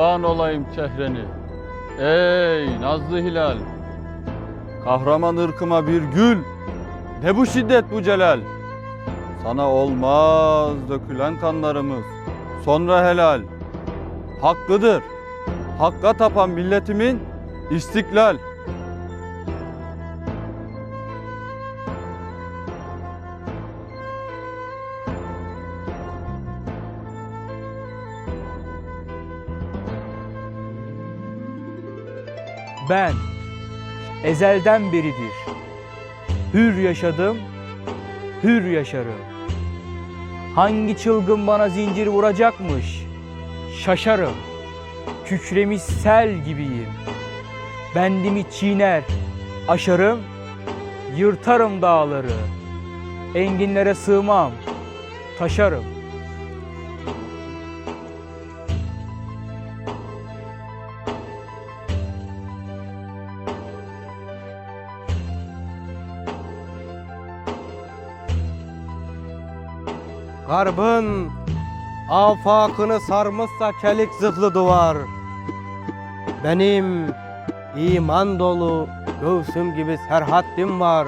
Kurban olayım çehreni. Ey nazlı hilal, kahraman ırkıma bir gül. Ne bu şiddet bu celal? Sana olmaz dökülen kanlarımız, sonra helal. Hakkıdır, hakka tapan milletimin istiklal. Ben ezelden beridir hür yaşadım, hür yaşarım. Hangi çılgın bana zincir vuracakmış? Şaşarım. Kükremiş sel gibiyim. Bendimi çiğner, aşarım, yırtarım dağları. Enginlere sığmam, taşarım. Garbın afakını sarmışsa çelik zırhlı duvar. Benim iman dolu göğsüm gibi serhattim var.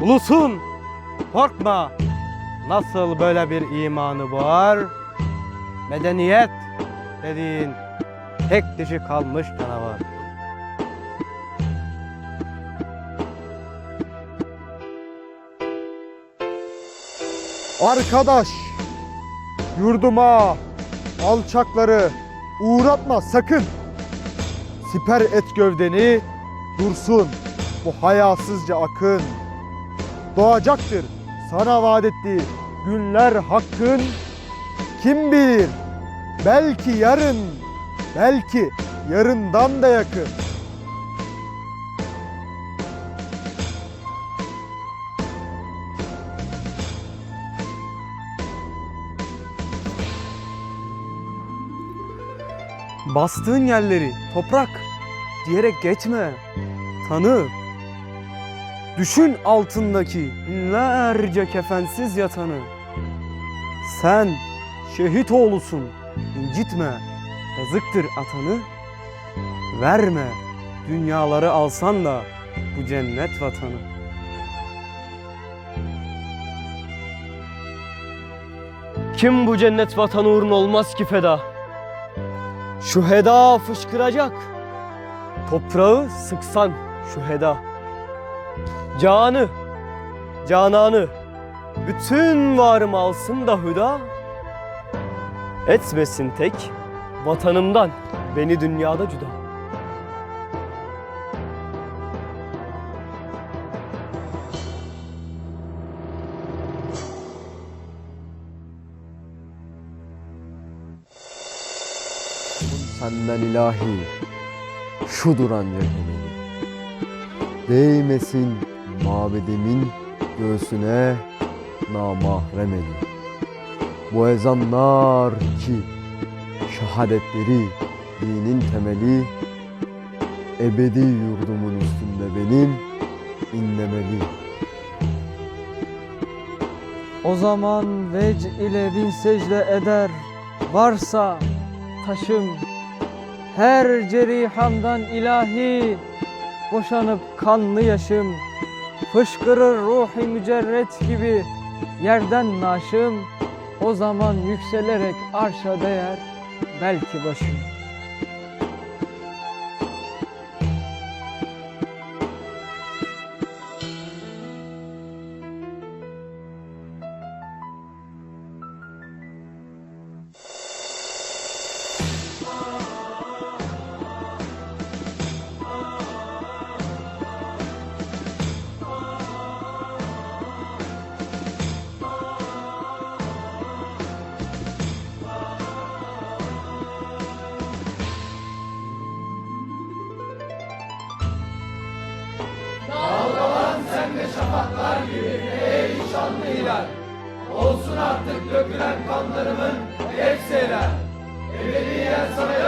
Ulusun korkma nasıl böyle bir imanı var. Medeniyet dediğin tek dişi kalmış canavar. Arkadaş, yurduma alçakları uğratma sakın. Siper et gövdeni, dursun bu hayasızca akın. Doğacaktır sana vaat ettiği günler hakkın. Kim bilir, belki yarın, belki yarından da yakın. Bastığın yerleri toprak diyerek geçme. Tanı. Düşün altındaki binlerce kefensiz yatanı. Sen şehit oğlusun. incitme. Yazıktır atanı. Verme. Dünyaları alsan da bu cennet vatanı. Kim bu cennet vatan uğruna olmaz ki feda? Şu heda fışkıracak. Toprağı sıksan şu heda. Canı, cananı, bütün varım alsın da hüda. Etmesin tek vatanımdan beni dünyada cüda. Senden ilahi şudur ancak emeli. Değmesin mabedimin göğsüne namahrem eli. Bu ezanlar ki şehadetleri dinin temeli ebedi yurdumun üstünde benim inlemeli. O zaman vec ile bin secde eder varsa taşım her cerihamdan ilahi boşanıp kanlı yaşım fışkırır ruhi mücerret gibi yerden naşım o zaman yükselerek arşa değer belki başım. Artık dökülen kanlarımın hepsi helal. Ebediyen sana